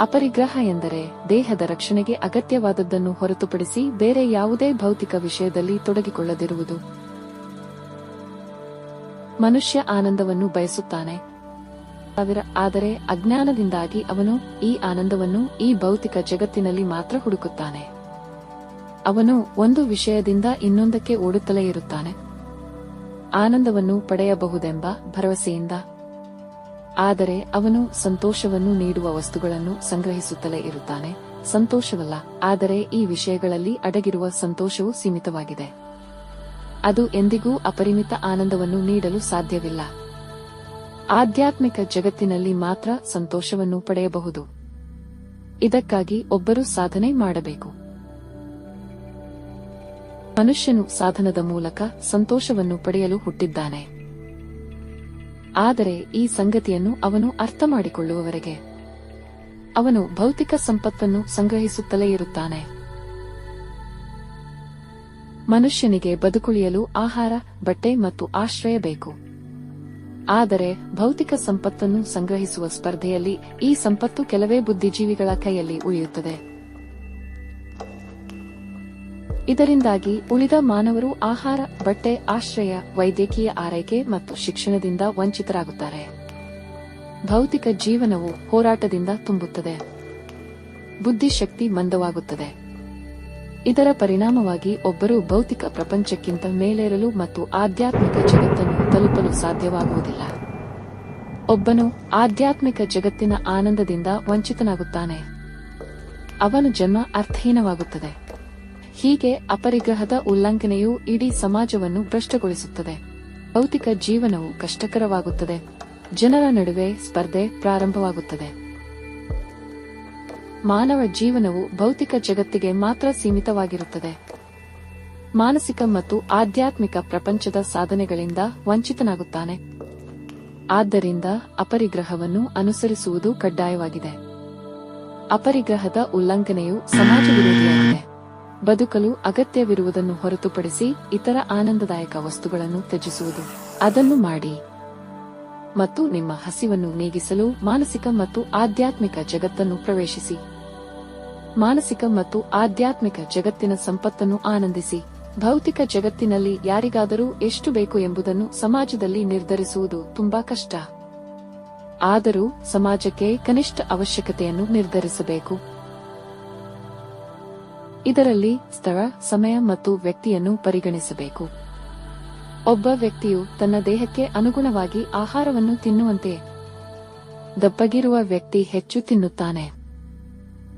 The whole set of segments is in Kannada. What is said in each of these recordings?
ಅಪರಿಗ್ರಹ ಎಂದರೆ ದೇಹದ ರಕ್ಷಣೆಗೆ ಅಗತ್ಯವಾದದ್ದನ್ನು ಹೊರತುಪಡಿಸಿ ಬೇರೆ ಯಾವುದೇ ಭೌತಿಕ ವಿಷಯದಲ್ಲಿ ತೊಡಗಿಕೊಳ್ಳದಿರುವುದು. ಮನುಷ್ಯ ಆನಂದವನ್ನು ಬಯಸುತ್ತಾನೆ. ಆದರೆ ಅಜ್ಞಾನದಿಂದಾಗಿ ಅವನು ಈ ಆನಂದವನ್ನು ಈ ಭೌತಿಕ ಜಗತ್ತಿನಲ್ಲಿ ಮಾತ್ರ ಹುಡುಕುತ್ತಾನೆ. ಅವನು ಒಂದು ವಿಷಯದಿಂದ ಇನ್ನೊಂದಕ್ಕೆ ಓಡುತ್ತಲೇ ಇರುತ್ತಾನೆ. ಆನಂದವನ್ನು ಪಡೆಯಬಹುದೆಂಬ ಭರವಸೆಯಿಂದ ಆದರೆ ಅವನು ಸಂತೋಷವನ್ನು ನೀಡುವ ವಸ್ತುಗಳನ್ನು ಸಂಗ್ರಹಿಸುತ್ತಲೇ ಇರುತ್ತಾನೆ. ಸಂತೋಷವಲ್ಲ, ಆದರೆ ಈ ವಿಷಯಗಳಲ್ಲಿ ಅಡಗಿರುವ ಸಂತೋಷವು ಸೀಮಿತವಾಗಿದೆ. ಅದು ಎಂದಿಗೂ ಅಪರಿಮಿತ ಆನಂದವನ್ನು ನೀಡಲು ಸಾಧ್ಯವಿಲ್ಲ. ಆಧ್ಯಾತ್ಮಿಕ ಜಗತ್ತಿನಲ್ಲಿ ಮಾತ್ರ ಸಂತೋಷವನ್ನು ಪಡೆಯಬಹುದು. ಇದಕ್ಕಾಗಿ ಒಬ್ಬರು ಸಾಧನೆ ಮಾಡಬೇಕು. ಮನುಷ್ಯನು ಸಾಧನದ ಮೂಲಕ ಸಂತೋಷವನ್ನು ಪಡೆಯಲು ಹುಟ್ಟಿದ್ದಾನೆ. ಆದರೆ ಈ ಸಂಗತಿಯನ್ನು ಅವನು ಅರ್ಥ ಮಾಡಿಕೊಳ್ಳುವವರೆಗೆ ಅವನು ಭೌತಿಕ ಸಂಪತ್ತನ್ನು ಸಂಗ್ರಹಿಸುತ್ತಲೇ ಇರುತ್ತಾನೆ. ಮನುಷ್ಯನಿಗೆ ಬದುಕುಳಿಯಲು ಆಹಾರ, ಬಟ್ಟೆ ಮತ್ತು ಆಶ್ರಯ ಬೇಕು. ಆದರೆ ಭೌತಿಕ ಸಂಪತ್ತನ್ನು ಸಂಗ್ರಹಿಸುವ ಸ್ಪರ್ಧೆಯಲ್ಲಿ ಈ ಸಂಪತ್ತು ಕೆಲವೇ ಬುದ್ಧಿಜೀವಿಗಳ ಕೈಯಲ್ಲಿ ಉಳಿಯುತ್ತದೆ. ಇದರಿಂದಾಗಿ ಉಳಿದ ಮಾನವರು ಆಹಾರ, ಬಟ್ಟೆ, ಆಶ್ರಯ, ವೈದ್ಯಕೀಯ ಆರೈಕೆ ಮತ್ತು ಶಿಕ್ಷಣದಿಂದ ವಂಚಿತರಾಗುತ್ತಾರೆ. ಭೌತಿಕ ಜೀವನವು ಹೋರಾಟದಿಂದ ತುಂಬುತ್ತದೆ. ಬುದ್ಧಿಶಕ್ತಿ ಮಂದವಾಗುತ್ತದೆ. ಇದರ ಪರಿಣಾಮವಾಗಿ ಒಬ್ಬರು ಭೌತಿಕ ಪ್ರಪಂಚಕ್ಕಿಂತ ಮೇಲೇರಲು ಮತ್ತು ಆಧ್ಯಾತ್ಮಿಕ ಜಗತ್ತನ್ನು ತಲುಪಲು ಸಾಧ್ಯವಾಗುವುದಿಲ್ಲ. ಒಬ್ಬನು ಆಧ್ಯಾತ್ಮಿಕ ಜಗತ್ತಿನ ಆನಂದದಿಂದ ವಂಚಿತನಾಗುತ್ತಾನೆ. ಅವನ ಜನ್ಮ ಅರ್ಥಹೀನವಾಗುತ್ತದೆ. ಹೀಗೆ ಅಪರಿಗ್ರಹದ ಉಲ್ಲಂಘನೆಯು ಇಡೀ ಸಮಾಜವನ್ನು ಭ್ರಷ್ಟಗೊಳಿಸುತ್ತದೆ. ಭೌತಿಕ ಜೀವನವು ಕಷ್ಟಕರವಾಗುತ್ತದೆ. ಜನರ ನಡುವೆ ಸ್ಪರ್ಧೆ ಪ್ರಾರಂಭವಾಗುತ್ತದೆ. ಮಾನವ ಜೀವನವು ಭೌತಿಕ ಜಗತ್ತಿಗೆ ಮಾತ್ರ ಸೀಮಿತವಾಗಿರುತ್ತದೆ. ಮಾನಸಿಕ ಮತ್ತು ಆಧ್ಯಾತ್ಮಿಕ ಪ್ರಪಂಚದ ಸಾಧನೆಗಳಿಂದ ವಂಚಿತನಾಗುತ್ತಾನೆ. ಆದ್ದರಿಂದ ಅಪರಿಗ್ರಹವನ್ನು ಅನುಸರಿಸುವುದು ಕಡ್ಡಾಯವಾಗಿದೆ. ಅಪರಿಗ್ರಹದ ಉಲ್ಲಂಘನೆಯು ಸಮಾಜ ವಿರೋಧಿಯಾಗಿದೆ. ಬದುಕಲು ಅಗತ್ಯವಿರುವುದನ್ನು ಹೊರತುಪಡಿಸಿ ಇತರ ಆನಂದದಾಯಕ ವಸ್ತುಗಳನ್ನು ತ್ಯಜಿಸುವುದು. ಅದನ್ನು ಮಾಡಿ. ಮತ್ತು ನಿಮ್ಮ ಹಸಿವನ್ನು ನೀಗಿಸಲು ಮಾನಸಿಕ ಮತ್ತು ಆಧ್ಯಾತ್ಮಿಕ ಜಗತ್ತನ್ನು ಪ್ರವೇಶಿಸಿ. ಮಾನಸಿಕ ಮತ್ತು ಆಧ್ಯಾತ್ಮಿಕ ಜಗತ್ತಿನ ಸಂಪತ್ತನ್ನು ಆನಂದಿಸಿ. ಭೌತಿಕ ಜಗತ್ತಿನಲ್ಲಿ ಯಾರಿಗಾದರೂ ಎಷ್ಟು ಬೇಕು ಎಂಬುದನ್ನು ಸಮಾಜದಲ್ಲಿ ನಿರ್ಧರಿಸುವುದು ತುಂಬಾ ಕಷ್ಟ. ಆದರೂ ಸಮಾಜಕ್ಕೆ ಕನಿಷ್ಠ ಅವಶ್ಯಕತೆಯನ್ನು ನಿರ್ಧರಿಸಬೇಕು. ಇದರಲ್ಲಿ ಸ್ಥಳ, ಸಮಯ ಮತ್ತು ವ್ಯಕ್ತಿಯನ್ನು ಪರಿಗಣಿಸಬೇಕು. ಒಬ್ಬ ವ್ಯಕ್ತಿಯು ತನ್ನ ದೇಹಕ್ಕೆ ಅನುಗುಣವಾಗಿ ಆಹಾರವನ್ನು ತಿನ್ನುವಂತೆ ದಪ್ಪಗಿರುವ ವ್ಯಕ್ತಿ ಹೆಚ್ಚು ತಿನ್ನುತ್ತಾನೆ.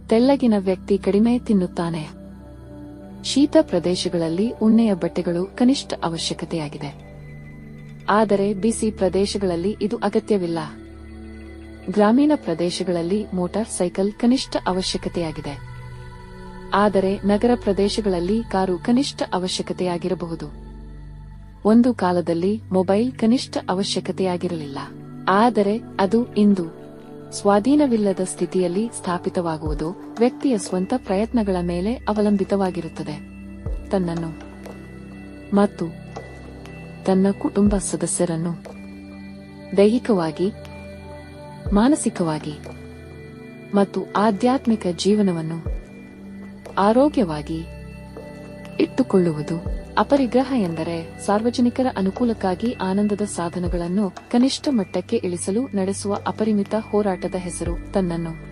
ತೆಳ್ಳಗಿನ ವ್ಯಕ್ತಿ ಕಡಿಮೆ ತಿನ್ನುತ್ತಾನೆ. ಶೀತ ಪ್ರದೇಶಗಳಲ್ಲಿ ಉಣ್ಣೆಯ ಬಟ್ಟೆಗಳು ಕನಿಷ್ಠ ಅವಶ್ಯಕತೆಯಾಗಿದೆ. ಆದರೆ ಬಿಸಿ ಪ್ರದೇಶಗಳಲ್ಲಿ ಇದು ಅಗತ್ಯವಿಲ್ಲ. ಗ್ರಾಮೀಣ ಪ್ರದೇಶಗಳಲ್ಲಿ ಮೋಟಾರ್ ಸೈಕಲ್ ಕನಿಷ್ಠ ಅವಶ್ಯಕತೆಯಾಗಿದೆ. ಆದರೆ ನಗರ ಪ್ರದೇಶಗಳಲ್ಲಿ ಕಾರು ಕನಿಷ್ಠ ಅವಶ್ಯಕತೆಯಾಗಿರಬಹುದು. ಒಂದು ಕಾಲದಲ್ಲಿ ಮೊಬೈಲ್ ಕನಿಷ್ಠ ಅವಶ್ಯಕತೆಯಾಗಿರಲಿಲ್ಲ. ಆದರೆ ಅದು ಇಂದು ಸ್ವಾಧೀನವಿಲ್ಲದ ಸ್ಥಿತಿಯಲ್ಲಿ ಸ್ಥಾಪಿತವಾಗುವುದು ವ್ಯಕ್ತಿಯ ಸ್ವಂತ ಪ್ರಯತ್ನಗಳ ಮೇಲೆ ಅವಲಂಬಿತವಾಗಿರುತ್ತದೆ. ತನ್ನನ್ನು ಮತ್ತು ತನ್ನ ಕುಟುಂಬ ಸದಸ್ಯರನ್ನು ದೈಹಿಕವಾಗಿ, ಮಾನಸಿಕವಾಗಿ ಮತ್ತು ಆಧ್ಯಾತ್ಮಿಕ ಜೀವನವನ್ನು ಆರೋಗ್ಯವಾಗಿ ಇಟ್ಟುಕೊಳ್ಳುವುದು ಅಪರಿಗ್ರಹ ಎಂದರೆ ಸಾರ್ವಜನಿಕರ ಅನುಕೂಲಕ್ಕಾಗಿ ಆನಂದದ ಸಾಧನಗಳನ್ನು ಕನಿಷ್ಠ ಮಟ್ಟಕ್ಕೆ ಇಳಿಸಲು ನಡೆಸುವ ಅಪರಿಮಿತ ಹೋರಾಟದ ಹೆಸರು ತನ್ನನ್ನು.